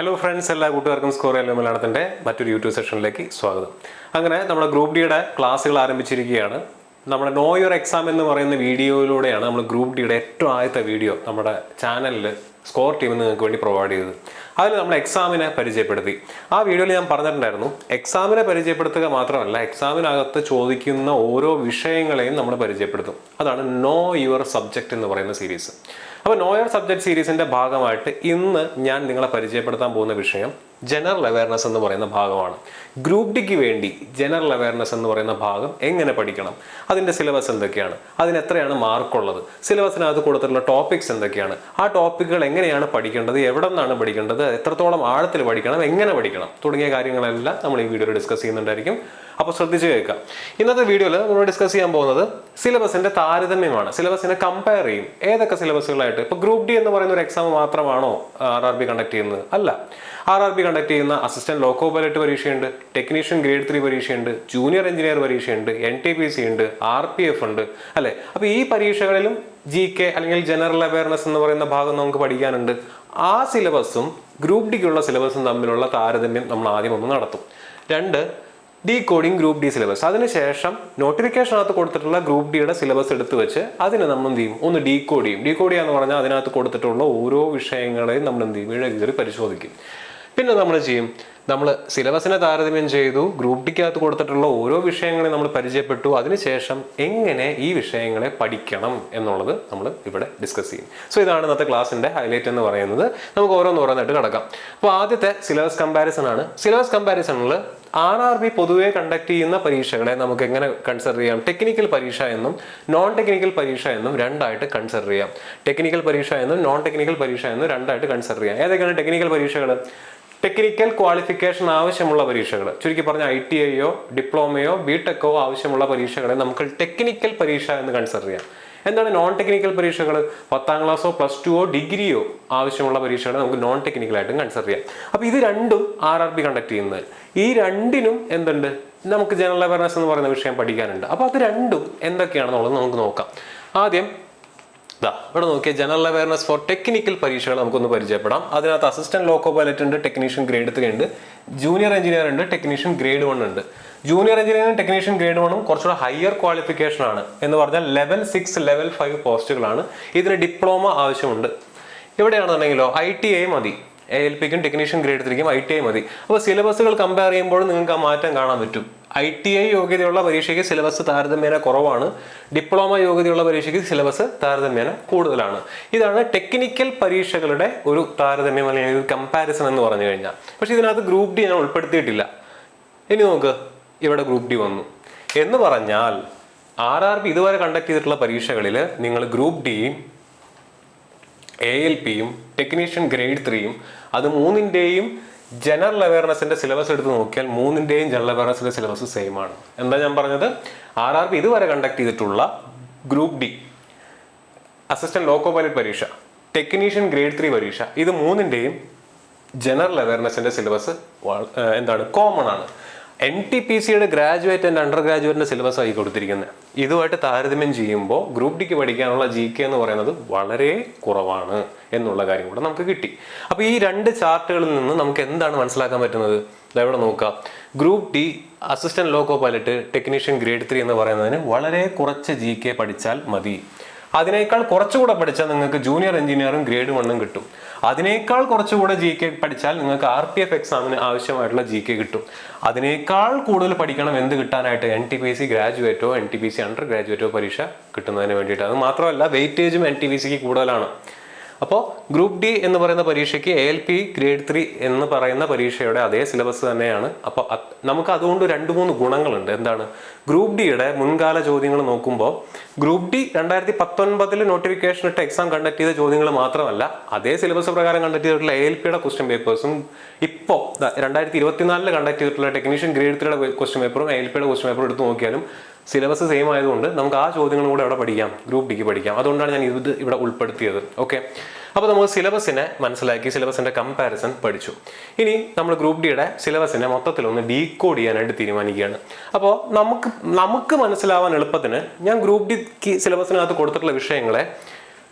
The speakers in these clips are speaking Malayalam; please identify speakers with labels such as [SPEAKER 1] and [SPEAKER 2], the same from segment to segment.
[SPEAKER 1] ഹലോ ഫ്രണ്ട്സ് എല്ലാ കൂട്ടുകാർക്കും സ്കോർ എല്ലാം മലയാളത്തിന്റെ മറ്റൊരു യൂട്യൂബ് സെഷനിലേക്ക് സ്വാഗതം. അങ്ങനെ നമ്മുടെ ഗ്രൂപ്പ് ഡിയുടെ ക്ലാസ്സുകൾ ആരംഭിച്ചിരിക്കുകയാണ്. നമ്മുടെ നോ യുവർ എക്സാം എന്ന് പറയുന്ന വീഡിയോയിലൂടെയാണ് നമ്മൾ ഗ്രൂപ്പ് ഡിയുടെ ഏറ്റവും ആദ്യത്തെ വീഡിയോ നമ്മുടെ ചാനലിൽ സ്കോർ ടീം നിങ്ങൾക്ക് വേണ്ടി പ്രൊവൈഡ് ചെയ്തത്. അതിൽ നമ്മൾ എക്സാമിനെ പരിചയപ്പെടുത്തി. ആ വീഡിയോയിൽ ഞാൻ പറഞ്ഞിട്ടുണ്ടായിരുന്നു എക്സാമിനെ പരിചയപ്പെടുത്തുക മാത്രമല്ല എക്സാമിനകത്ത് ചോദിക്കുന്ന ഓരോ വിഷയങ്ങളെയും നമ്മൾ പരിചയപ്പെടുത്തും. അതാണ് നോ യുവർ സബ്ജക്റ്റ് എന്ന് പറയുന്ന സീരീസ് അപ്പോൾ നോയർ സബ്ജക്ട് സീരീസിന്റെ ഭാഗമായിട്ട് ഇന്ന് ഞാൻ നിങ്ങളെ പരിചയപ്പെടുത്താൻ പോകുന്ന വിഷയം ജനറൽ അവയർനെസ് എന്ന് പറയുന്ന ഭാഗമാണ്. ഗ്രൂപ്പ് ഡിക്ക് വേണ്ടി ജനറൽ അവയർനെസ് എന്ന് പറയുന്ന ഭാഗം എങ്ങനെ പഠിക്കണം? അതിന്റെ സിലബസ് എന്തൊക്കെയാണ്? അതിന് എത്രയാണ് മാർക്കുള്ളത് സിലബസിനകത്ത് കൊടുത്തിട്ടുള്ള ടോപ്പിക്സ് എന്തൊക്കെയാണ്? ആ ടോപ്പിക്കുകൾ എങ്ങനെയാണ് പഠിക്കേണ്ടത്? എവിടെ നിന്നാണ് പഠിക്കേണ്ടത്? എത്രത്തോളം ആഴത്തിൽ പഠിക്കണം? എങ്ങനെ പഠിക്കണം? തുടങ്ങിയ കാര്യങ്ങളെല്ലാം നമ്മൾ ഈ വീഡിയോയിൽ ഡിസ്കസ് ചെയ്യുന്നുണ്ടായിരിക്കും. അപ്പോൾ ശ്രദ്ധിച്ച് കേൾക്കാം. ഇന്നത്തെ വീഡിയോയിൽ നമ്മൾ ഡിസ്കസ് ചെയ്യാൻ പോകുന്നത് സിലബസിന്റെ താരതമ്യമാണ്. സിലബസിനെ കമ്പയർ ചെയ്യും. ഏതൊക്കെ സിലബസുകളായിട്ട് ഇപ്പോൾ ഗ്രൂപ്പ് ഡി എന്ന് പറയുന്ന ഒരു എക്സാം മാത്രമാണോ ആർ ആർ ബി കണ്ടക്ട് ചെയ്യുന്നത്? അല്ല. ആർ ആർ ബി കണ്ടക്ട് ചെയ്യുന്ന അസിസ്റ്റന്റ് ലോക്കോ പൈലറ്റ് പരീക്ഷയുണ്ട് ടെക്നീഷ്യൻ ഗ്രേഡ് ത്രീ പരീക്ഷയുണ്ട് ജൂനിയർ എഞ്ചിനീയർ പരീക്ഷയുണ്ട് എൻ ടി പി സി ഉണ്ട് ആർ പി എഫ് ഉണ്ട്. അല്ലേ? അപ്പോൾ ഈ പരീക്ഷകളിലും ജി കെ അല്ലെങ്കിൽ ജനറൽ അവയർനെസ് എന്ന് പറയുന്ന ഭാഗം നമുക്ക് പഠിക്കാനുണ്ട്. ആ സിലബസും ഗ്രൂപ്പ് ഡിക്കുള്ള സിലബസും തമ്മിലുള്ള താരതമ്യം നമ്മൾ ആദ്യം ഒന്ന് നടത്തും. രണ്ട് decoding group D syllabus അതിനുശേഷം നോട്ടിഫിക്കേഷനകത്ത് കൊടുത്തിട്ടുള്ള ഗ്രൂപ്പ് ഡിയുടെ സിലബസ് എടുത്തു വെച്ച് അതിനെ നമ്മൾ എന്ത് ചെയ്യും? ഒന്ന് ഡീ കോഡ് ചെയ്യും. ഡീ കോഡ് ചെയ്യാന്ന് പറഞ്ഞാൽ അതിനകത്ത് കൊടുത്തിട്ടുള്ള ഓരോ വിഷയങ്ങളെയും നമ്മൾ എന്ത് ചെയ്യും? ഇഴകീറി പരിശോധിക്കും. പിന്നെ നമ്മൾ ചെയ്യും? നമ്മൾ സിലബസിനെ താരതമ്യം ചെയ്തു ഗ്രൂപ്പ് ഡിക്കകത്ത് കൊടുത്തിട്ടുള്ള ഓരോ വിഷയങ്ങളെ നമ്മൾ പരിചയപ്പെട്ടു. അതിനുശേഷം എങ്ങനെ ഈ വിഷയങ്ങളെ പഠിക്കണം എന്നുള്ളത് നമ്മൾ ഇവിടെ ഡിസ്കസ് ചെയ്യും. സോ ഇതാണ് ഇന്നത്തെ ക്ലാസ്സിന്റെ ഹൈലൈറ്റ് എന്ന് പറയുന്നത്. നമുക്ക് ഓരോന്ന് ഓരോന്നായിട്ട് കിടക്കാം. അപ്പോൾ ആദ്യത്തെ സിലബസ് കമ്പാരിസൺ ആണ്. സിലബസ് കമ്പാരിസണിൽ ആർ ആർ ബി പൊതുവെ കണ്ടക്ട് ചെയ്യുന്ന പരീക്ഷകളെ നമുക്ക് എങ്ങനെ കൺസിഡർ ചെയ്യാം? ടെക്നിക്കൽ പരീക്ഷ എന്നും നോൺ ടെക്നിക്കൽ പരീക്ഷ എന്നും രണ്ടായിട്ട് കൺസിഡർ ചെയ്യാം. ടെക്നിക്കൽ പരീക്ഷ എന്നും നോൺ ടെക്നിക്കൽ പരീക്ഷ എന്നും രണ്ടായിട്ട് കൺസിഡർ ചെയ്യാം. ഏതൊക്കെയാണ് ടെക്നിക്കൽ പരീക്ഷകൾ ടെക്നിക്കൽ ക്വാളിഫിക്കേഷൻ ആവശ്യമുള്ള പരീക്ഷകൾ. ചുരുക്കി പറഞ്ഞ ഐ ടി ഐയോ ഡിപ്ലോമയോ ബി ടെക്കോ ആവശ്യമുള്ള പരീക്ഷകളെ നമുക്ക് ടെക്നിക്കൽ പരീക്ഷ എന്ന് കൺസിഡർ ചെയ്യാം. എന്താണ് നോൺ ടെക്നിക്കൽ പരീക്ഷകൾ? പത്താം ക്ലാസ്സോ പ്ലസ് ടുവോ ഡിഗ്രിയോ ആവശ്യമുള്ള പരീക്ഷകളെ നമുക്ക് നോൺ ടെക്നിക്കൽ ടെക്നിക്കലായിട്ടും കൺസിഡർ ചെയ്യാം. അപ്പോൾ ഇത് രണ്ടും ആർ ആർ ബി കണ്ടക്ട് ചെയ്യുന്നത്. ഈ രണ്ടിനും എന്തുണ്ട്? നമുക്ക് ജനറൽ അവയർനെസ് എന്ന് പറയുന്ന വിഷയം പഠിക്കാനുണ്ട്. അപ്പോൾ അത് രണ്ടും എന്തൊക്കെയാണെന്നുള്ളത് നമുക്ക് നോക്കാം. ആദ്യം ദാ ഇവിടെ നോക്കിയാൽ ജനറൽ അവയർനെസ് ഫോർ ടെക്നിക്കൽ പരീക്ഷകൾ നമുക്കൊന്ന് പരിചയപ്പെടാം. അതിനകത്ത് അസിസ്റ്റന്റ് ലോക്കോ പൈലറ്റ് ഉണ്ട് ടെക്നീഷ്യൻ ഗ്രേഡ് ത്രീ ഉണ്ട്. ജൂനിയർ എഞ്ചിനീയർ ഉണ്ട് ടെക്നീഷ്യൻ ഗ്രേഡ് വൺ ഉണ്ട്. ജൂനിയർ എഞ്ചിനീയറിംഗ് ടെക്നീഷ്യൻ ഗ്രേഡ് വണ്ണും കുറച്ചുകൂടെ ഹയർ ക്വാളിഫിക്കേഷൻ ആണ് എന്ന് പറഞ്ഞാൽ ലെവൽ സിക്സ് ലെവൽ ഫൈവ് പോസ്റ്റുകളാണ് ഇതിന് ഡിപ്ലോമ ആവശ്യമുണ്ട്. എവിടെയാണെന്നുണ്ടെങ്കിലോ ഐ ടി ഐ മതി. എ എൽ പിക്കും ടെക്നീഷ്യൻ ഗ്രേഡ് ത്രീക്കും ഐ ടി ഐ മതി. അപ്പോൾ സിലബസുകൾ കമ്പയർ ചെയ്യുമ്പോൾ നിങ്ങൾക്ക് ആ മാറ്റം കാണാൻ പറ്റും. ഐ ടി ഐ യോഗ്യതയുള്ള പരീക്ഷയ്ക്ക് സിലബസ് താരതമ്യേന കുറവാണ്. ഡിപ്ലോമ യോഗ്യതയുള്ള പരീക്ഷയ്ക്ക് സിലബസ് താരതമ്യേന കൂടുതലാണ്. ഇതാണ് ടെക്നിക്കൽ പരീക്ഷകളുടെ ഒരു താരതമ്യം അല്ലെങ്കിൽ ഒരു കമ്പാരിസൺ എന്ന് പറഞ്ഞു കഴിഞ്ഞാൽ. പക്ഷേ ഇതിനകത്ത് ഗ്രൂപ്പ് ഡി ഞാൻ ഉൾപ്പെടുത്തിയിട്ടില്ല. ഇനി നോക്ക് ഇവിടെ ഗ്രൂപ്പ് ഡി വന്നു. എന്ന് പറഞ്ഞാൽ ആർ ആർ ബി ഇതുവരെ കണ്ടക്ട് ചെയ്തിട്ടുള്ള പരീക്ഷകളിൽ നിങ്ങൾ ഗ്രൂപ്പ് ഡിയും എ എൽ പിയും ടെക്നീഷ്യൻ ഗ്രേഡ് ത്രീയും അത് മൂന്നിന്റെയും ജനറൽ അവയർനെസ്സിന്റെ സിലബസ് എടുത്ത് നോക്കിയാൽ മൂന്നിന്റെയും ജനറൽ അവയർനെസ്സിന്റെ സിലബസ് സെയിം ആണ്. എന്താ ഞാൻ പറഞ്ഞത്? ആർ ആർ പി ഇതുവരെ കണ്ടക്ട് ചെയ്തിട്ടുള്ള group D assistant loco pilot പരീക്ഷ ടെക്നീഷ്യൻ ഗ്രേഡ് ത്രീ പരീക്ഷ. ഇത് മൂന്നിന്റെയും ജനറൽ അവയർനെസ്സിന്റെ സിലബസ് എന്താണ്? കോമൺ ആണ്. എൻ ടി പി സിയുടെ ഗ്രാജുവേറ്റ് ആൻഡ് അണ്ടർ ഗ്രാജുവേറ്റിന്റെ സിലബസ് ആയി കൊടുത്തിരിക്കുന്നത് ഇതുമായിട്ട് താരതമ്യം ചെയ്യുമ്പോൾ ഗ്രൂപ്പ് ഡിക്ക് പഠിക്കാനുള്ള ജി കെ എന്ന് പറയുന്നത് വളരെ കുറവാണ് എന്നുള്ള കാര്യം കൂടെ നമുക്ക് കിട്ടി. അപ്പോൾ ഈ രണ്ട് ചാർട്ടുകളിൽ നിന്ന് നമുക്ക് എന്താണ് മനസ്സിലാക്കാൻ പറ്റുന്നത്? ദാ ഇവിടെ നോക്കാം. Group D assistant loco pilot technician grade three എന്ന് പറയുന്നതിന് വളരെ കുറച്ച് ജി കെ പഠിച്ചാൽ മതി. അതിനേക്കാൾ കുറച്ചുകൂടെ പഠിച്ചാൽ നിങ്ങൾക്ക് ജൂനിയർ എഞ്ചിനീയറും ഗ്രേഡ് വണ്ണും കിട്ടും. അതിനേക്കാൾ കുറച്ചുകൂടെ ജി കെ പഠിച്ചാൽ നിങ്ങൾക്ക് ആർ പി എഫ് എക്സാമിന് ആവശ്യമായിട്ടുള്ള ജി കെ കിട്ടും. അതിനേക്കാൾ കൂടുതൽ പഠിക്കണം എന്ത് കിട്ടാനായിട്ട്? N T P C ഗ്രാജുവേറ്റോ N T P C under ഗ്രാജുവേറ്റോ പരീക്ഷ കിട്ടുന്നതിന് വേണ്ടിയിട്ട്. അത് മാത്രമല്ല വെയിറ്റേജും എൻ ടി പി സിക്ക് കൂടുതലാണ്. അപ്പോൾ ഗ്രൂപ്പ് ഡി എന്ന് പറയുന്ന പരീക്ഷയ്ക്ക് A L P grade three എന്ന് പറയുന്ന പരീക്ഷയുടെ അതേ സിലബസ് തന്നെയാണ്. അപ്പോൾ നമുക്ക് അതുകൊണ്ട് രണ്ട് മൂന്ന് ഗുണങ്ങളുണ്ട്. എന്താണ്? ഗ്രൂപ്പ് ഡിയുടെ മുൻകാല ചോദ്യങ്ങൾ നോക്കുമ്പോൾ ഗ്രൂപ്പ് ഡി രണ്ടായിരത്തി പത്തൊൻപതിൽ നോട്ടിഫിക്കേഷൻ ഇട്ട് എക്സാം കണ്ടക്ട് ചെയ്ത ചോദ്യങ്ങൾ മാത്രമല്ല അതേ സിലബസ് പ്രകാരം കണ്ടക്ട് ചെയ്തിട്ടുള്ള എ എൽ പിയുടെ ക്വസ്റ്റ്യൻ പേപ്പേഴ്സും ഇപ്പോൾ രണ്ടായിരത്തി ഇരുപത്തിനാലിൽ കണ്ടക്ട് ചെയ്തിട്ടുള്ള ടെക്നീഷ്യൻ ഗ്രേഡ് ത്രീയുടെ ക്വസ്റ്റ്യൻ പേപ്പറും എ എൽ പിയുടെ ക്വസ്റ്റ്യൻ പേപ്പറും എടുത്ത് നോക്കിയാലും സിലബസ് സെയിം ആയതുകൊണ്ട് നമുക്ക് ആ ചോദ്യങ്ങളും കൂടെ അവിടെ പഠിക്കാം ഗ്രൂപ്പ് ഡിക്ക് പഠിക്കാം. അതുകൊണ്ടാണ് ഞാൻ ഇത് ഇവിടെ ഉൾപ്പെടുത്തിയത്. ഓക്കെ അപ്പോൾ നമ്മൾ സിലബസിനെ മനസ്സിലാക്കി സിലബസിന്റെ കമ്പാരിസൺ പഠിച്ചു. ഇനി നമ്മൾ ഗ്രൂപ്പ് ഡിയുടെ സിലബസിനെ മൊത്തത്തിൽ ഒന്ന് ഡീകോഡ് ചെയ്യാനായിട്ട് തീരുമാനിക്കുകയാണ്. അപ്പോൾ നമുക്ക് നമുക്ക് മനസ്സിലാവാൻ എളുപ്പത്തിന് ഞാൻ ഗ്രൂപ്പ് ഡിക്ക് സിലബസിനകത്ത് കൊടുത്തിട്ടുള്ള വിഷയങ്ങളെ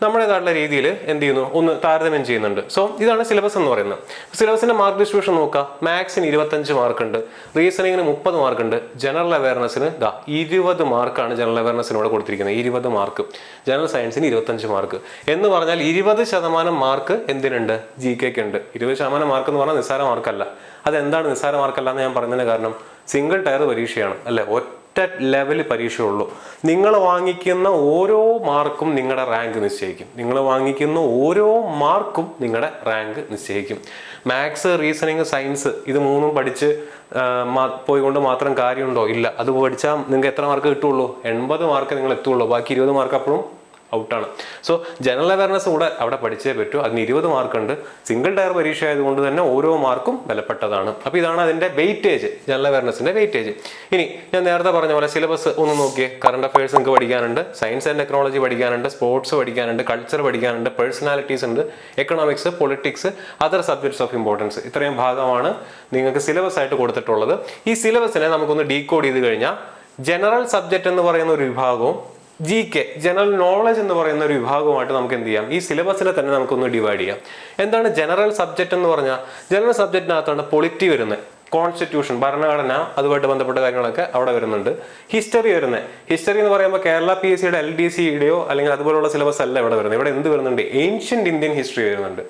[SPEAKER 1] നമ്മുടേതായിട്ടുള്ള രീതിയിൽ എന്ത് ചെയ്യുന്നു? ഒന്ന് താരതമ്യം ചെയ്യുന്നുണ്ട്. സോ ഇതാണ് സിലബസ് എന്ന് പറയുന്നത്. സിലബസിന്റെ മാർക്ക് ഡിസ്ട്രിബ്യൂഷൻ നോക്കുക. മാത്സിന് ഇരുപത്തഞ്ച് മാർക്ക് ഉണ്ട്. റീസണിങ്ങിന് മുപ്പത് മാർക്ക് ഉണ്ട്. ജനറൽ അവയർനെസ്സിന് ദാ ഇരുപത് മാർക്കാണ് ജനറൽ അവയർനെസ്സിന് ഇവിടെ കൊടുത്തിരിക്കുന്നത്. ഇരുപത് മാർക്ക് ജനറൽ സയൻസിന് ഇരുപത്തഞ്ച് മാർക്ക് എന്ന് പറഞ്ഞാൽ ഇരുപത് ശതമാനം മാർക്ക് എന്തിനുണ്ട്? ജി കെക്ക് ഉണ്ട്. ഇരുപത് ശതമാനം മാർക്ക് എന്ന് പറഞ്ഞാൽ നിസ്സാര മാർക്കല്ല അതെന്താണ് നിസ്സാര മാർക്കല്ല എന്ന് ഞാൻ പറഞ്ഞതിന് കാരണം സിംഗിൾ ടയർ പരീക്ഷയാണ്. അല്ലെ? ഒറ്റ ലെവൽ പരീക്ഷയുള്ളൂ. നിങ്ങൾ വാങ്ങിക്കുന്ന ഓരോ മാർക്കും നിങ്ങളുടെ റാങ്ക് നിശ്ചയിക്കും. നിങ്ങൾ വാങ്ങിക്കുന്ന ഓരോ മാർക്കും നിങ്ങളുടെ റാങ്ക് നിശ്ചയിക്കും. മാത്സ് റീസണിങ് സയൻസ് ഇത് മൂന്നും പഠിച്ച് പോയിക്കൊണ്ട് മാത്രം കാര്യമുണ്ടോ? ഇല്ല. അത് പഠിച്ചാൽ നിങ്ങൾക്ക് എത്ര മാർക്ക് കിട്ടുള്ളൂ? എൺപത് മാർക്ക് നിങ്ങൾ എത്തുള്ളൂ. ബാക്കി ഇരുപത് മാർക്ക് അപ്പോഴും ഔട്ടാണ്. സോ ജനറൽ അവയർനെസ് കൂടെ അവിടെ പഠിച്ചേ പറ്റൂ. അതിന് ഇരുപത് മാർക്കുണ്ട്. സിംഗിൾ ടയർ പരീക്ഷ ആയതുകൊണ്ട് തന്നെ ഓരോ മാർക്കും വിലപ്പെട്ടതാണ്. അപ്പോൾ ഇതാണ് അതിന്റെ വെയിറ്റേജ് ജനറൽ അവയർനെസിന്റെ വെയിറ്റേജ് ഇനി ഞാൻ നേരത്തെ പറഞ്ഞ പോലെ സിലബസ് ഒന്ന് നോക്കിയേ. കറണ്ട് അഫയേഴ്സ് നിങ്ങൾക്ക് പഠിക്കാനുണ്ട്. സയൻസ് ആൻഡ് ടെക്നോളജി പഠിക്കാനുണ്ട്. സ്പോർട്സ് പഠിക്കാനുണ്ട്. കൾച്ചർ പഠിക്കാനുണ്ട്. പേഴ്സണാലിറ്റീസ് ഉണ്ട്. Economics politics other subjects of importance ഇത്രയും ഭാഗമാണ് നിങ്ങൾക്ക് സിലബസ് ആയിട്ട് കൊടുത്തിട്ടുള്ളത്. ഈ സിലബസിനെ നമുക്കൊന്ന് ഡീകോഡ് ചെയ്ത് കഴിഞ്ഞാൽ ജനറൽ സബ്ജക്റ്റ് എന്ന് പറയുന്ന ഒരു വിഭാഗവും ജി കെ ജനറൽ നോളജ് എന്ന് പറയുന്ന ഒരു വിഭാഗമായിട്ട് നമുക്ക് എന്ത് ചെയ്യാം? ഈ സിലബസിനെ തന്നെ നമുക്കൊന്ന് ഡിവൈഡ് ചെയ്യാം. എന്താണ് ജനറൽ സബ്ജക്റ്റ് എന്ന് പറഞ്ഞാൽ ജനറൽ സബ്ജക്റ്റിനകത്താണ് പൊളിറ്റി വരുന്നത്. കോൺസ്റ്റിറ്റ്യൂഷൻ ഭരണഘടന അതുമായിട്ട് ബന്ധപ്പെട്ട കാര്യങ്ങളൊക്കെ അവിടെ വരുന്നുണ്ട്. ഹിസ്റ്ററി വരുന്നത്. ഹിസ്റ്ററി എന്ന് പറയുമ്പോൾ കേരള പി എസ് സിയുടെ എൽ ഡി സിയുടെയോ അല്ലെങ്കിൽ അതുപോലുള്ള സിലബസ് അല്ല ഇവിടെ വരുന്നത്. ഇവിടെ എന്ത് വരുന്നുണ്ട്? ഏൻഷ്യന്റ് ഇന്ത്യൻ ഹിസ്റ്ററി വരുന്നുണ്ട്.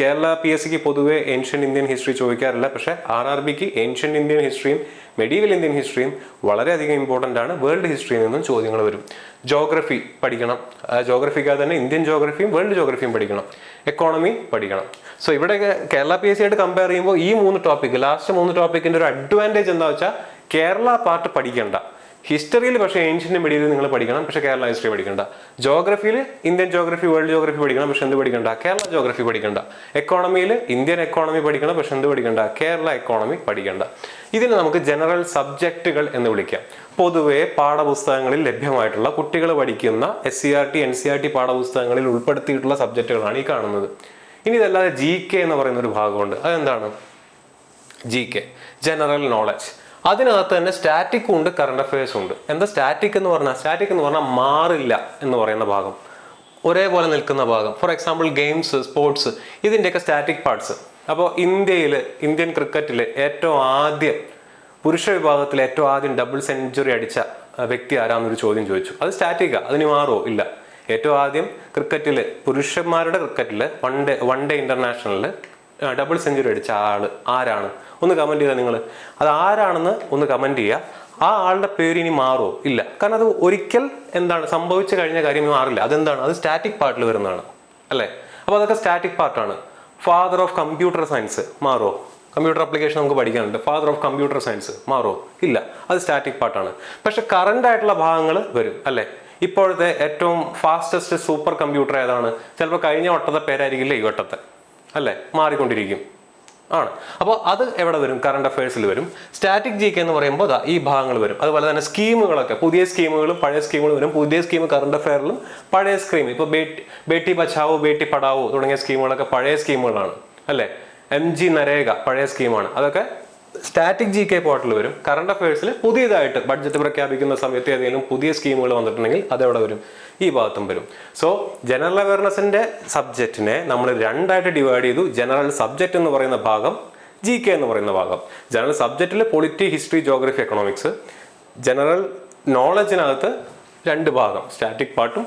[SPEAKER 1] കേരള പി എസ് സിക്ക് പൊതുവേ ഏൻഷ്യന്റ് ഇന്ത്യൻ ഹിസ്റ്ററി ചോദിക്കാറില്ല പക്ഷേ ആർ ആർ ബിക്ക് ഏൻഷ്യന്റ് ഇന്ത്യൻ ഹിസ്റ്ററിയും മെഡീവൽ ഇന്ത്യൻ ഹിസ്റ്ററിയും വളരെയധികം ഇമ്പോർട്ടന്റ് ആണ്. വേൾഡ് ഹിസ്റ്ററിയിൽ നിന്നും ചോദ്യങ്ങൾ വരും. ജോഗ്രഫി പഠിക്കണം. ജോഗ്രഫിക്കാതെ തന്നെ ഇന്ത്യൻ ജോഗ്രഫിയും വേൾഡ് ജോഗ്രഫിയും പഠിക്കണം. എക്കോണമി പഠിക്കണം. സോ ഇവിടെ കേരള പി എസ് സി ആയിട്ട് കമ്പയർ ചെയ്യുമ്പോൾ ഈ മൂന്ന് ടോപ്പിക് ലാസ്റ്റ് മൂന്ന് ടോപ്പിക്കിന്റെ ഒരു അഡ്വാന്റേജ് എന്താ വെച്ചാൽ കേരള പാർട്ട് പഠിക്കണ്ട. ഹിസ്റ്ററിയിൽ പക്ഷേ ഏൻഷ്യന്റ് മീഡിയയിൽ നിങ്ങൾ പഠിക്കണം പക്ഷേ കേരള ഹിസ്റ്ററി പഠിക്കണ്ട. ജോഗ്രഫിയിൽ ഇന്ത്യൻ ജോഗ്രഫി വേൾഡ് ജോഗ്രഫി പഠിക്കണം പക്ഷേ എന്ത് പഠിക്കണ്ട? കേരള ജോഗ്രഫി പഠിക്കണ്ട. എക്കോണമിയിൽ ഇന്ത്യൻ എക്കോണമി പഠിക്കണം പക്ഷേ എന്ത് പഠിക്കണ്ട? കേരള എക്കോണമി പഠിക്കണ്ട. ഇതിന് നമുക്ക് ജനറൽ സബ്ജക്റ്റുകൾ എന്ന് വിളിക്കാം. പൊതുവേ പാഠപുസ്തകങ്ങളിൽ ലഭ്യമായിട്ടുള്ള കുട്ടികൾ പഠിക്കുന്ന S C R T N C R T പാഠപുസ്തകങ്ങളിൽ ഉൾപ്പെടുത്തിയിട്ടുള്ള സബ്ജക്റ്റുകളാണ് ഈ കാണുന്നത്. ഇനി ഇതല്ലാതെ ജി കെ എന്ന് പറയുന്ന ഒരു ഭാഗമുണ്ട്. അതെന്താണ്? ജി കെ ജനറൽ നോളജ് അതിനകത്ത് തന്നെ സ്റ്റാറ്റിക്കും ഉണ്ട് കറണ്ട് അഫയേഴ്സും ഉണ്ട്. എന്താ സ്റ്റാറ്റിക് എന്ന് പറഞ്ഞാൽ സ്റ്റാറ്റിക് എന്ന് പറഞ്ഞാൽ മാറില്ല എന്ന് പറയുന്ന ഭാഗം. ഒരേപോലെ നിൽക്കുന്ന ഭാഗം. ഫോർ എക്സാമ്പിൾ ഗെയിംസ് സ്പോർട്സ് ഇതിന്റെയൊക്കെ സ്റ്റാറ്റിക് പാർട്സ് അപ്പോൾ ഇന്ത്യയിൽ ഇന്ത്യൻ ക്രിക്കറ്റിൽ ഏറ്റവും ആദ്യം പുരുഷ വിഭാഗത്തിൽ ഏറ്റവും ആദ്യം ഡബിൾ സെഞ്ചുറി അടിച്ച വ്യക്തി ആരാന്നൊരു ചോദ്യം ചോദിച്ചു. അത് സ്റ്റാറ്റിക്കാ അതിന് മാറുമോ ഇല്ല. ഏറ്റവും ആദ്യം ക്രിക്കറ്റിൽ പുരുഷന്മാരുടെ ക്രിക്കറ്റിൽ വൺ ഡേ വൺ ഡേ ഇന്റർനാഷണലിൽ ഡബിൾ സെഞ്ചുറി അടിച്ച ആൾ ആരാണ്? ഒന്ന് കമന്റ് ചെയ്താൽ നിങ്ങൾ അത് ആരാണെന്ന് ഒന്ന് കമന്റ് ചെയ്യുക ആ ആളുടെ പേര് ഇനി മാറുമോ ഇല്ല. കാരണം അത് ഒരിക്കൽ എന്താണ് സംഭവിച്ചു കഴിഞ്ഞ കാര്യം മാറില്ല. അതെന്താണ്? അത് സ്റ്റാറ്റിക് പാർട്ടിൽ വരുന്നതാണ്. അല്ലേ? അപ്പോൾ അതൊക്കെ സ്റ്റാറ്റിക് പാർട്ടാണ് ഫാദർ ഓഫ് കമ്പ്യൂട്ടർ സയൻസ് മാറുമോ കമ്പ്യൂട്ടർ അപ്ലിക്കേഷൻ നമുക്ക് പഠിക്കാനുണ്ട്. ഫാദർ ഓഫ് കമ്പ്യൂട്ടർ സയൻസ് മാറുമോ ഇല്ല. അത് സ്റ്റാറ്റിക് പാർട്ടാണ് പക്ഷെ കറണ്ട് ആയിട്ടുള്ള ഭാഗങ്ങൾ വരും. അല്ലേ? ഇപ്പോഴത്തെ ഏറ്റവും ഫാസ്റ്റസ്റ്റ് സൂപ്പർ കമ്പ്യൂട്ടർ ഏതാണ്? ചിലപ്പോൾ കഴിഞ്ഞ വട്ടത്തെ പേരായിരിക്കില്ല ഈ വട്ടത്തെ? അല്ലേ? മാറിക്കൊണ്ടിരിക്കും. ആണ്. അപ്പോൾ അത് എവിടെ വരും? കറണ്ട് അഫയേഴ്സിൽ വരും. സ്റ്റാറ്റിക് ജി കെ എന്ന് പറയുമ്പോൾ ഈ ഭാഗങ്ങൾ വരും. അതുപോലെ തന്നെ സ്കീമുകളൊക്കെ. പുതിയ സ്കീമുകളും പഴയ സ്കീമുകളും വരും. പുതിയ സ്കീം കറണ്ട് അഫയറിലും പഴയ സ്കീം. ഇപ്പോൾ ബേട്ടി ബേട്ടി ബച്ചാവോ ബേട്ടി പഠാവോ തുടങ്ങിയ സ്കീമുകളൊക്കെ പഴയ സ്കീമുകളാണ്. അല്ലേ? എം ജി നരേഗ പഴയ സ്കീമാണ്. അതൊക്കെ സ്റ്റാറ്റിക് ജി കെ പോർട്ടൽ വരും. കറണ്ട് അഫയേഴ്സിൽ പുതിയതായിട്ട് ബഡ്ജറ്റ് പ്രഖ്യാപിക്കുന്ന സമയത്ത് ഏതെങ്കിലും പുതിയ സ്കീമുകൾ വന്നിട്ടുണ്ടെങ്കിൽ അതെവിടെ വരും? ഈ ഭാഗത്തും വരും. സോ ജനറൽ അവയർനെസിന്റെ സബ്ജക്റ്റിനെ നമ്മൾ രണ്ടായിട്ട് ഡിവൈഡ് ചെയ്തു. ജനറൽ സബ്ജക്റ്റ് എന്ന് പറയുന്ന ഭാഗം ജി കെ എന്ന് പറയുന്ന ഭാഗം. General സബ്ജക്റ്റിൽ polity history geography economics general നോളജിനകത്ത് രണ്ട് ഭാഗം. സ്റ്റാറ്റിക് പാർട്ടും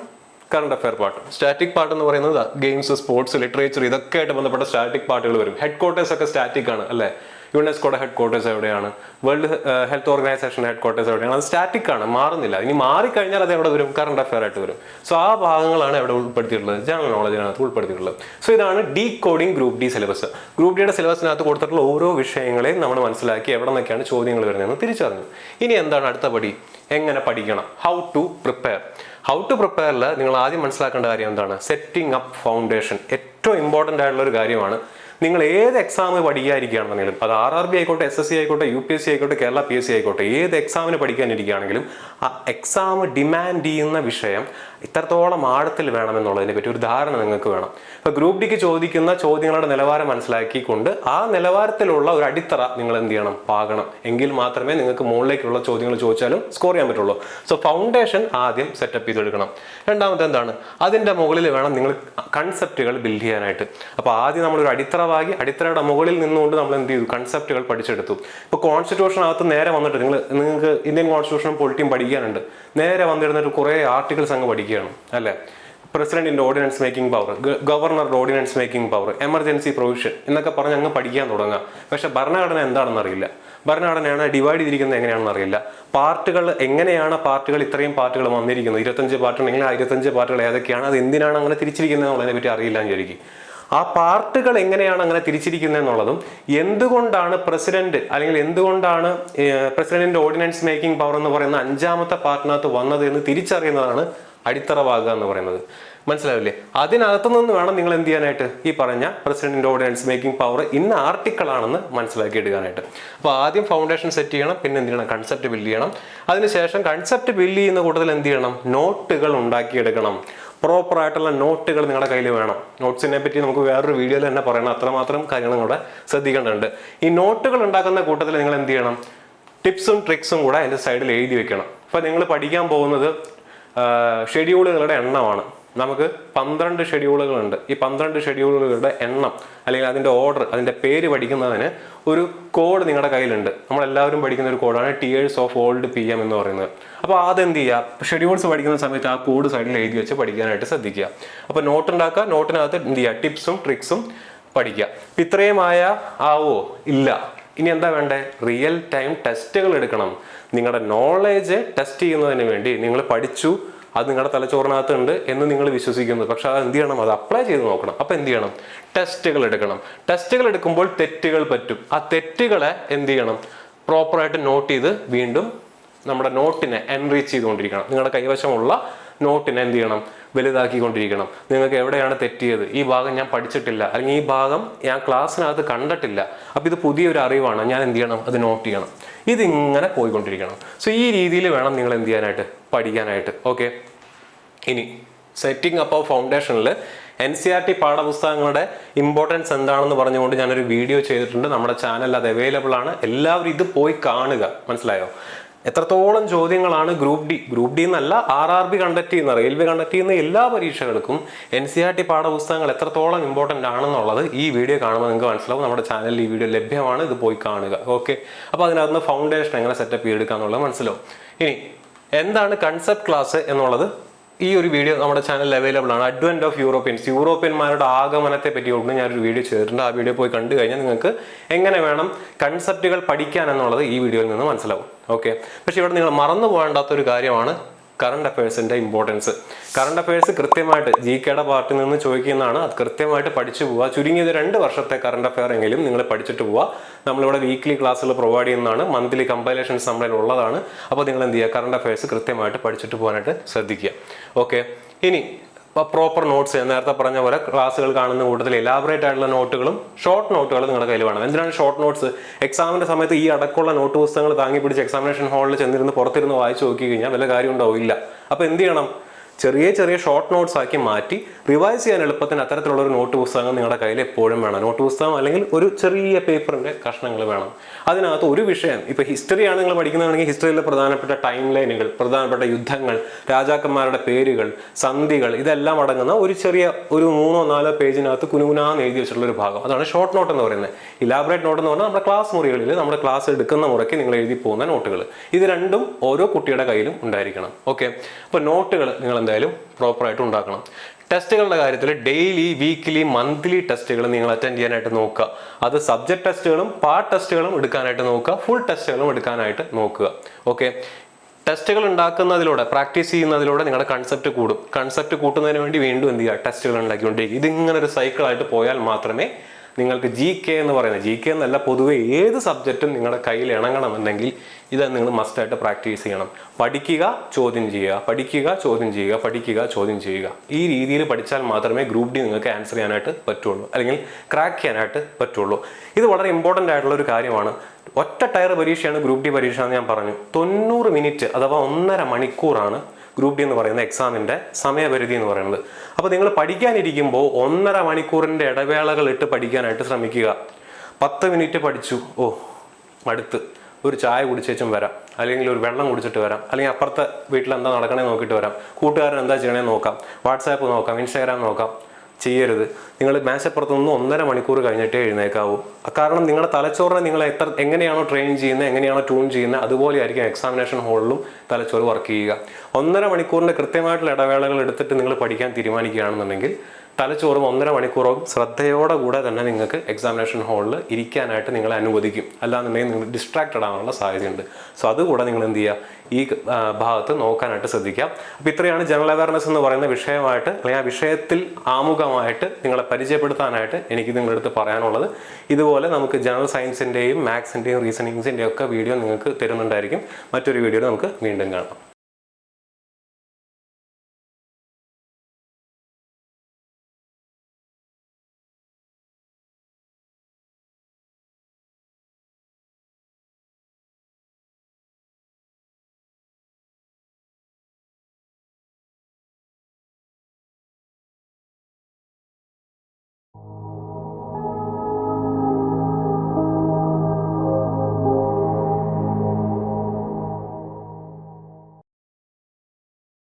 [SPEAKER 1] കറണ്ട് അഫയർ പാർട്ടും സ്റ്റാറ്റിക് പാർട്ട് എന്ന് പറയുന്നത് ഗെയിംസ് സ്പോർട്സ് ലിറ്ററേച്ചർ ഇതൊക്കെ ആയിട്ട് ബന്ധപ്പെട്ട സ്റ്റാറ്റിക് പാർട്ടുകൾ വരും. ഹെഡ് ക്വാർട്ടേഴ്സ് ഒക്കെ സ്റ്റാറ്റിക് ആണ് അല്ലേ? യുനെസ്കോയുടെ ഹെഡ് ക്വാർട്ടേഴ്സ് എവിടെയാണ്? World health organisation headquarters എവിടെയാണ്? അത് സ്റ്റാറ്റിക് ആണ് മാറുന്നില്ല. ഇനി മാറിക്കഴിഞ്ഞാൽ അത് എവിടെ വരും? കറണ്ട് അഫയർ ആയിട്ട് വരും. സോ ആ ഭാഗങ്ങളാണ് ഇവിടെ ഉൾപ്പെടുത്തിയിട്ടുള്ളത്. ജനറൽ നോളജിനകത്ത് ഉൾപ്പെടുത്തിയിട്ടുള്ളത്. സോ ഇതാണ് decoding group D syllabus. Group ഡിയുടെ സിലബസിനകത്ത് കൊടുത്തിട്ടുള്ള ഓരോ വിഷയങ്ങളെയും നമ്മൾ മനസ്സിലാക്കി എവിടെ നിന്നൊക്കെയാണ് ചോദ്യങ്ങൾ വരുന്നതെന്ന് തിരിച്ചറിഞ്ഞു. ഇനി എന്താണ് അടുത്ത പടി? എങ്ങനെ പഠിക്കണം? How to prepare how to പ്രിപ്പയറിൽ നിങ്ങൾ ആദ്യം മനസ്സിലാക്കേണ്ട കാര്യം എന്താണ്? സെറ്റിംഗ് അപ്പ് ഫൗണ്ടേഷൻ ഏറ്റവും ഇമ്പോർട്ടന്റ് ആയിട്ടുള്ള ഒരു കാര്യമാണ് നിങ്ങൾ ഏത് എക്സാം പഠിക്കാതിരിക്കുകയാണെന്നുണ്ടെങ്കിലും അത് ആർ ആർ ബി ആയിക്കോട്ടെ എസ് എസ് സി ആയിക്കോട്ടെ യു പി എസ് സി ആയിക്കോട്ടെ കേരള പി എസ് സി ആയിക്കോട്ടെ ഏത് എക്സാമിന് പഠിക്കാനിരിക്കുകയാണെങ്കിലും ആ എക്സാം ഡിമാൻഡ് ചെയ്യുന്ന വിഷയം ഇത്രത്തോളം ആഴത്തിൽ വേണമെന്നുള്ളതിനെ പറ്റി ഒരു ധാരണ നിങ്ങൾക്ക് വേണം. അപ്പോൾ ഗ്രൂപ്പ് ഡിക്ക് ചോദിക്കുന്ന ചോദ്യങ്ങളുടെ നിലവാരം മനസ്സിലാക്കിക്കൊണ്ട് ആ നിലവാരത്തിലുള്ള ഒരു അടിത്തറ നിങ്ങൾ എന്ത് ചെയ്യണം? പാകണം. എങ്കിൽ മാത്രമേ നിങ്ങൾക്ക് മുകളിലേക്കുള്ള ചോദ്യങ്ങൾ ചോദിച്ചാലും സ്കോർ ചെയ്യാൻ പറ്റുള്ളൂ. സോ ഫൗണ്ടേഷൻ ആദ്യം സെറ്റപ്പ് ചെയ്തെടുക്കണം. രണ്ടാമത്തെ എന്താണ്? അതിന്റെ മുകളിൽ വേണം നിങ്ങൾ കൺസെപ്റ്റുകൾ ബിൽഡ് ചെയ്യാനായിട്ട്. അപ്പോൾ ആദ്യം നമ്മളൊരു അടിത്തറ വാങ്ങി അടിത്തറയുടെ മുകളിൽ നിന്നുകൊണ്ട് നമ്മൾ എന്ത് ചെയ്തു? കൺസെപ്റ്റുകൾ പഠിച്ചെടുത്തു. കോൺസ്റ്റിറ്റ്യൂഷൻ കോൺസ്റ്റിറ്റ്യൂഷനകത്ത് നേരെ വന്നിട്ട് നിങ്ങൾ നിങ്ങൾക്ക് ഇന്ത്യൻ കോൺസ്റ്റിറ്റ്യൂഷനും പൊളിറ്റിയും പഠിക്കാനുണ്ട്. നേരെ വന്നിരുന്നിട്ട് കുറേ ആർട്ടിക്കിൾസ് അങ്ങ് പഠിക്കുകയാണ് അല്ലേ? പ്രസിഡന്റിന്റെ ഓർഡിനൻസ് മേക്കിംഗ് പവർ ഗവർണറുടെ ordinance making power emergency provision എന്നൊക്കെ പറഞ്ഞ് അങ്ങ് പഠിക്കാൻ തുടങ്ങാം പക്ഷെ ഭരണഘടന എന്താണെന്ന് അറിയില്ല. ഭരണഘടനയാണ് ഡിവൈഡ് ചെയ്തിരിക്കുന്നത് എങ്ങനെയാണെന്ന് അറിയില്ല. പാർട്ടുകൾ എങ്ങനെയാണ് പാർട്ടുകൾ ഇത്രയും പാർട്ടുകൾ വന്നിരിക്കുന്നത്? ഇരുപത്തഞ്ച് പാർട്ടികൾ എങ്ങനെ ഇരുപത്തഞ്ച് പാർട്ടുകൾ ഏതൊക്കെയാണ്? അത് എന്തിനാണ് അങ്ങനെ തിരിച്ചിരിക്കുന്നത് എന്നുള്ളതിനെ പറ്റി അറിയില്ല എന്ന് ചോദിക്കും ആ പാർട്ടുകൾ എങ്ങനെയാണ് അങ്ങനെ തിരിച്ചിരിക്കുന്നത് എന്നുള്ളതും എന്തുകൊണ്ടാണ് പ്രസിഡന്റ് അല്ലെങ്കിൽ എന്തുകൊണ്ടാണ് പ്രസിഡന്റിന്റെ ഓർഡിനൻസ് മേക്കിംഗ് പവർ എന്ന് പറയുന്ന അഞ്ചാമത്തെ പാർട്ടിനകത്ത് വന്നത് എന്ന് തിരിച്ചറിയുന്നതാണ് അടിത്തറവാകുക എന്ന് പറയുന്നത്. മനസ്സിലാവില്ലേ? അതിനകത്തു നിന്ന് വേണം നിങ്ങൾ എന്ത് ചെയ്യാനായിട്ട്? ഈ പറഞ്ഞ പ്രസിഡന്റിന്റെ ഓർഡിനൻസ് മേക്കിംഗ് പവർ ഇന്ന ആർട്ടിക്കിൾ ആണെന്ന് മനസ്സിലാക്കി എടുക്കാനായിട്ട്. അപ്പോൾ ആദ്യം ഫൗണ്ടേഷൻ സെറ്റ് ചെയ്യണം പിന്നെ എന്ത് ചെയ്യണം? കൺസെപ്റ്റ് ബിൽഡ് ചെയ്യണം. അതിനുശേഷം കൺസെപ്റ്റ് ബിൽഡ് ചെയ്യുന്ന കൂട്ടത്തിൽ എന്ത് ചെയ്യണം? നോട്ടുകൾ ഉണ്ടാക്കിയെടുക്കണം. പ്രോപ്പർ ആയിട്ടുള്ള നോട്ടുകൾ നിങ്ങളുടെ കയ്യിൽ വേണം. നോട്ട്സിനെ പറ്റി നമുക്ക് വേറൊരു വീഡിയോയിൽ തന്നെ പറയണം. അത്രമാത്രം കാര്യങ്ങൾ കൂടെ ശ്രദ്ധിക്കേണ്ടതുണ്ട്. ഈ നോട്ടുകൾ ഉണ്ടാക്കുന്ന കൂട്ടത്തിൽ നിങ്ങൾ എന്ത് ചെയ്യണം? ടിപ്സും ട്രിക്സും കൂടെ അതിന്റെ സൈഡിൽ എഴുതി വെക്കണം. ഇപ്പം നിങ്ങൾ പഠിക്കാൻ പോകുന്നത് ഷെഡ്യൂളുകളുടെ എണ്ണമാണ്. നമുക്ക് പന്ത്രണ്ട് ഷെഡ്യൂളുകളുണ്ട്. ഈ പന്ത്രണ്ട് ഷെഡ്യൂളുകളുടെ എണ്ണം അല്ലെങ്കിൽ അതിന്റെ ഓർഡർ അതിന്റെ പേര് പഠിക്കുന്നതിന് ഒരു കോഡ് നിങ്ങളുടെ കയ്യിലുണ്ട്. നമ്മളെല്ലാവരും പഠിക്കുന്ന ഒരു കോഡാണ് tears of old P M എന്ന് പറയുന്നത്. അപ്പോൾ അതെന്ത് ചെയ്യുക? ഷെഡ്യൂൾസ് പഠിക്കുന്ന സമയത്ത് ആ കോഡ് സൈഡിൽ എഴുതി വെച്ച് പഠിക്കാനായിട്ട് ശ്രദ്ധിക്കുക. അപ്പോൾ നോട്ട് ഉണ്ടാക്കുക നോട്ടിനകത്ത് എന്ത് ചെയ്യുക? ടിപ്സും ട്രിക്സും പഠിക്കുക. ഇത്രയുമായ ആവോ ഇല്ല. ഇനി എന്താ വേണ്ടേ? റിയൽ ടൈം ടെസ്റ്റുകൾ എടുക്കണം. നിങ്ങളുടെ നോളേജ് ടെസ്റ്റ് ചെയ്യുന്നതിന് വേണ്ടി നിങ്ങൾ പഠിച്ചു അത് നിങ്ങളുടെ തലച്ചോറിനകത്ത് ഉണ്ട് എന്ന് നിങ്ങൾ വിശ്വസിക്കുന്നു. പക്ഷെ അത് എന്ത് ചെയ്യണം? അത് അപ്ലൈ ചെയ്ത് നോക്കണം. അപ്പോൾ എന്ത് ചെയ്യണം? ടെസ്റ്റുകൾ എടുക്കണം. ടെസ്റ്റുകൾ എടുക്കുമ്പോൾ തെറ്റുകൾ പറ്റും. ആ തെറ്റുകളെ എന്ത് ചെയ്യണം? പ്രോപ്പറായിട്ട് നോട്ട് ചെയ്ത് വീണ്ടും നമ്മുടെ നോട്ടിനെ എൻറീച്ച് ചെയ്തുകൊണ്ടിരിക്കണം. നിങ്ങളുടെ കൈവശമുള്ള നോട്ടിനെ എന്ത് ചെയ്യണം? വലുതാക്കിക്കൊണ്ടിരിക്കണം. നിങ്ങൾക്ക് എവിടെയാണ് തെറ്റിയത്? ഈ ഭാഗം ഞാൻ പഠിച്ചിട്ടില്ല. അല്ലെങ്കിൽ ഈ ഭാഗം ഞാൻ ക്ലാസ്സിനകത്ത് കണ്ടിട്ടില്ല. അപ്പോൾ ഇത് പുതിയൊരു അറിവാണ്. ഞാൻ എന്ത് ചെയ്യണം? അത് നോട്ട് ചെയ്യണം. ഇതിങ്ങനെ പോയിക്കൊണ്ടിരിക്കണം. സോ ഈ രീതിയിൽ വേണം നിങ്ങൾ എന്ത് ചെയ്യാനായിട്ട്? പഠിക്കാനായിട്ട്. ഓക്കെ ഇനി സെറ്റിംഗ് അപ്പ് ഓഫ് ഫൗണ്ടേഷനിൽ എൻ സി ആർ ടി പാഠപുസ്തകങ്ങളുടെ ഇമ്പോർട്ടൻസ് എന്താണെന്ന് പറഞ്ഞുകൊണ്ട് ഞാനൊരു വീഡിയോ ചെയ്തിട്ടുണ്ട്. നമ്മുടെ ചാനലിൽ അത് അവൈലബിൾ ആണ്. എല്ലാവരും ഇത് പോയി കാണുക. മനസ്സിലായോ? എത്രത്തോളം ചോദ്യങ്ങളാണ് ഗ്രൂപ്പ് ഡി? ഗ്രൂപ്പ് ഡി എന്നല്ല ആർ ആർ ബി കണ്ടക്ട് ചെയ്യുന്ന റെയിൽവേ കണ്ടക്ട് ചെയ്യുന്ന എല്ലാ പരീക്ഷകൾക്കും എൻ സി ആർ ടി പാഠപുസ്തകങ്ങൾ എത്രത്തോളം ഇമ്പോർട്ടന്റ് ആണെന്നുള്ളത് ഈ വീഡിയോ കാണുമ്പോൾ നിങ്ങൾക്ക് മനസ്സിലാവും. നമ്മുടെ ചാനലിൽ ഈ വീഡിയോ ലഭ്യമാണ്. ഇത് പോയി കാണുക. ഓക്കെ അപ്പോൾ അതിനകത്ത് ഫൗണ്ടേഷൻ എങ്ങനെ സെറ്റപ്പ് ചെയ്തെടുക്കുക എന്നുള്ളത് മനസ്സിലാവും. ഇനി എന്താണ് കൺസെപ്റ്റ് ക്ലാസ് എന്നുള്ളത്? ഈ ഒരു വീഡിയോ നമ്മുടെ ചാനലിൽ അവൈലബിൾ ആണ്. അഡ്വന്റ് ഓഫ് യൂറോപ്യൻസ് യൂറോപ്യന്മാരുടെ ആഗമനത്തെ പറ്റിക്കൊണ്ട് ഞാനൊരു വീഡിയോ ചെയ്തിട്ടുണ്ട് ആ വീഡിയോ പോയി കണ്ടു കഴിഞ്ഞാൽ നിങ്ങൾക്ക് എങ്ങനെ വേണം കൺസെപ്റ്റുകൾ പഠിക്കാൻ എന്നുള്ളത് ഈ വീഡിയോയിൽ നിന്ന് മനസ്സിലാവും. ഓക്കെ പക്ഷേ ഇവിടെ നിങ്ങൾ മറന്നു പോകേണ്ടാത്തൊരു കാര്യമാണ് കറണ്ട് അഫയേഴ്സിന്റെ ഇമ്പോർട്ടൻസ് കറണ്ട് അഫയേഴ്സ് കൃത്യമായിട്ട് ജി കെയുടെ പാർട്ടിൽ നിന്ന് ചോദിക്കുന്നതാണ്. അത് കൃത്യമായിട്ട് പഠിച്ചു പോവുക. ചുരുങ്ങിയത് രണ്ട് വർഷത്തെ കറണ്ട് അഫയർ എങ്കിലും നിങ്ങൾ പഠിച്ചിട്ട് പോവുക. നമ്മളിവിടെ വീക്ക്ലി ക്ലാസ്സുകൾ പ്രൊവൈഡ് ചെയ്യുന്നതാണ്. മന്ത്ലി കമ്പൈലേഷൻസ് നമ്മുടെ ഉള്ളതാണ്. അപ്പോൾ നിങ്ങൾ എന്ത് ചെയ്യുക? കറണ്ട് അഫയേഴ്സ് കൃത്യമായിട്ട് പഠിച്ചിട്ട് പോകാനായിട്ട് ശ്രദ്ധിക്കുക. ഓക്കെ ഇനി പ്രോപ്പർ നോട്ട്സ് നേരത്തെ പറഞ്ഞ പോലെ ക്ലാസ്സുകൾ കാണുന്ന കൂട്ടത്തിൽ എലാബറേറ്റ് ആയിട്ടുള്ള നോട്ടുകളും ഷോർട്ട് നോട്ടുകളും നിങ്ങളുടെ കയ്യിൽ വേണം. എന്തിനാണ് ഷോർട്ട് നോട്ട്സ് എക്സാമിന്റെ സമയത്ത് ഈ അടക്കമുള്ള നോട്ട് പുസ്തകങ്ങൾ താങ്ങി പിടിച്ച് എക്സാമിനേഷൻ ഹാളിൽ ചെന്നിരുന്ന് പുറത്തിരുന്ന് വായിച്ചു നോക്കി കഴിഞ്ഞാൽ വല്ല കാര്യം ഉണ്ടാവില്ല അപ്പോൾ എന്ത് ചെയ്യണം? ചെറിയ ചെറിയ ഷോർട്ട് നോട്ട്സ് ആക്കി മാറ്റി റിവൈസ് ചെയ്യാൻ എളുപ്പത്തിന് അത്തരത്തിലുള്ള ഒരു നോട്ട് പുസ്തകം നിങ്ങളുടെ കയ്യിൽ എപ്പോഴും വേണം. നോട്ട് പുസ്തകം അല്ലെങ്കിൽ ഒരു ചെറിയ പേപ്പറിന്റെ കഷ്ണങ്ങൾ വേണം. അതിനകത്ത് ഒരു വിഷയം ഇപ്പൊ ഹിസ്റ്ററിയാണ് നിങ്ങൾ പഠിക്കുന്നതാണെങ്കിൽ ഹിസ്റ്ററിയിലെ പ്രധാനപ്പെട്ട ടൈം ലൈനുകൾ പ്രധാനപ്പെട്ട യുദ്ധങ്ങൾ രാജാക്കന്മാരുടെ പേരുകൾ സന്ധികൾ ഇതെല്ലാം അടങ്ങുന്ന ഒരു ചെറിയ ഒരു മൂന്നോ നാലോ പേജിനകത്ത് കുനുകുനാന്ന് എഴുതി വെച്ചിട്ടുള്ള ഒരു ഭാഗം. അതാണ് ഷോർട്ട് നോട്ട് എന്ന് പറയുന്നത്. ഇലാബറേറ്റ് നോട്ട് എന്ന് പറഞ്ഞാൽ നമ്മുടെ ക്ലാസ് മുറികളിൽ നമ്മുടെ ക്ലാസ് എടുക്കുന്ന മുറയ്ക്ക് നിങ്ങൾ എഴുതി പോകുന്ന നോട്ടുകൾ ഇത് രണ്ടും ഓരോ കുട്ടിയുടെ കയ്യിലും ഉണ്ടായിരിക്കണം. ഓക്കെ അപ്പോൾ നോട്ടുകൾ നിങ്ങൾ എന്തായാലും പ്രോപ്പറായിട്ട് ഉണ്ടാക്കണം. ടെസ്റ്റുകളുടെ കാര്യത്തിൽ ഡെയിലി വീക്ക്ലി മന്ത്ലി ടെസ്റ്റുകൾ നിങ്ങൾ അറ്റൻഡ് ചെയ്യാനായിട്ട് നോക്കുക. അത് സബ്ജക്ട് ടെസ്റ്റുകളും പാർട്ട് ടെസ്റ്റുകളും എടുക്കാനായിട്ട് നോക്കുക. ഫുൾ ടെസ്റ്റുകളും എടുക്കാനായിട്ട് നോക്കുക. ഓക്കെ ടെസ്റ്റുകൾ ഉണ്ടാക്കുന്നതിലൂടെ പ്രാക്ടീസ് ചെയ്യുന്നതിലൂടെ നിങ്ങളുടെ കൺസെപ്റ്റ് കൂടും. കൺസെപ്റ്റ് കൂട്ടുന്നതിന് വേണ്ടി വീണ്ടും എന്ത് ചെയ്യുക? ടെസ്റ്റുകൾ ഉണ്ടാക്കിക്കൊണ്ടിരിക്കുക. ഇതിങ്ങനെ ഒരു സൈക്കിളായിട്ട് പോയാൽ മാത്രമേ നിങ്ങൾക്ക് ജി കെ എന്ന് പറയുന്നത്. ജി കെ എന്നല്ല പൊതുവെ ഏത് സബ്ജക്റ്റും നിങ്ങളുടെ കയ്യിൽ ഇണങ്ങണമെന്നുണ്ടെങ്കിൽ ഇത് നിങ്ങൾ മസ്റ്റായിട്ട് പ്രാക്ടീസ് ചെയ്യണം. പഠിക്കുക ചോദ്യം ചെയ്യുക. പഠിക്കുക ചോദ്യം ചെയ്യുക. പഠിക്കുക ചോദ്യം ചെയ്യുക. ഈ രീതിയിൽ പഠിച്ചാൽ മാത്രമേ ഗ്രൂപ്പ് ഡി നിങ്ങൾക്ക് ആൻസർ ചെയ്യാനായിട്ട് പറ്റുള്ളൂ. അല്ലെങ്കിൽ ക്രാക്ക് ചെയ്യാനായിട്ട് പറ്റുള്ളൂ. ഇത് വളരെ ഇമ്പോർട്ടന്റ് ആയിട്ടുള്ള ഒരു കാര്യമാണ്. ഒറ്റ ടയർ പരീക്ഷയാണ് ഗ്രൂപ്പ് ഡി പരീക്ഷ എന്ന് ഞാൻ പറഞ്ഞു. തൊണ്ണൂറ് മിനിറ്റ് അഥവാ ഒന്നര മണിക്കൂറാണ് ഗ്രൂപ്പ് ഡി എന്ന് പറയുന്ന എക്സാമിന്റെ സമയപരിധി എന്ന് പറയുന്നത്. അപ്പോൾ നിങ്ങൾ പഠിക്കാനിരിക്കുമ്പോൾ ഒന്നര മണിക്കൂറിന്റെ ഇടവേളകൾ ഇട്ട് പഠിക്കാനായിട്ട് ശ്രമിക്കുക. പത്ത് മിനിറ്റ് പഠിച്ചു. ഓ അടുത്ത് ഒരു ചായ കുടിച്ചേച്ചും വരാം. അല്ലെങ്കിൽ ഒരു വെള്ളം കുടിച്ചിട്ട് വരാം. അല്ലെങ്കിൽ അപ്പുറത്തെ വീട്ടിൽ എന്താ നടക്കണേ നോക്കിയിട്ട് വരാം. കൂട്ടുകാരൻ എന്താ ചെയ്യണേ നോക്കാം. വാട്സാപ്പ് നോക്കാം. ഇൻസ്റ്റാഗ്രാം നോക്കാം. ചെയ്യരുത്. നിങ്ങൾ മേശപ്പുറത്ത് നിന്ന് ഒന്നര മണിക്കൂർ കഴിഞ്ഞിട്ടേ എഴുന്നേക്കാവൂ. കാരണം നിങ്ങളുടെ തലച്ചോറിനെ നിങ്ങൾ എത്ര എങ്ങനെയാണോ ട്രെയിൻ ചെയ്യുന്നത് എങ്ങനെയാണോ ട്യൂൺ ചെയ്യുന്നത് അതുപോലെ ആയിരിക്കും എക്സാമിനേഷൻ ഹോളിലും തലച്ചോറ് വർക്ക് ചെയ്യുക. ഒന്നര മണിക്കൂറിന്റെ കൃത്യമായിട്ടുള്ള ഇടവേളകൾ എടുത്തിട്ട് നിങ്ങൾ പഠിക്കാൻ തീരുമാനിക്കുകയാണെന്നുണ്ടെങ്കിൽ തലച്ചോറും ഒന്നര മണിക്കൂറും ശ്രദ്ധയോടെ കൂടെ തന്നെ നിങ്ങൾക്ക് എക്സാമിനേഷൻ ഹാളിൽ ഇരിക്കാനായിട്ട് നിങ്ങളെ അനുവദിക്കും. അല്ലാന്നുണ്ടെങ്കിൽ നിങ്ങൾ ഡിസ്ട്രാക്റ്റഡ് ആവാനുള്ള സാധ്യതയുണ്ട്. സോ അതുകൂടെ നിങ്ങൾ എന്ത് ചെയ്യുക ഈ ഭാഗത്ത് നോക്കാനായിട്ട് ശ്രദ്ധിക്കാം അപ്പോൾ ഇത്രയാണ് ജനറൽ അവയർനെസ് എന്ന് പറയുന്ന വിഷയമായിട്ട് അല്ലെങ്കിൽ ആ വിഷയത്തിൽ ആമുഖമായിട്ട് നിങ്ങളെ പരിചയപ്പെടുത്താനായിട്ട് എനിക്ക് നിങ്ങളുടെ അടുത്ത് പറയാനുള്ളത്. ഇതുപോലെ നമുക്ക് ജനറൽ സയൻസിന്റെയും മാത്സിന്റെയും റീസണിങ്സിന്റെയും ഒക്കെ വീഡിയോ നിങ്ങൾക്ക് തരുന്നുണ്ടായിരിക്കും. മറ്റൊരു വീഡിയോ നമുക്ക് വീണ്ടും കാണാം.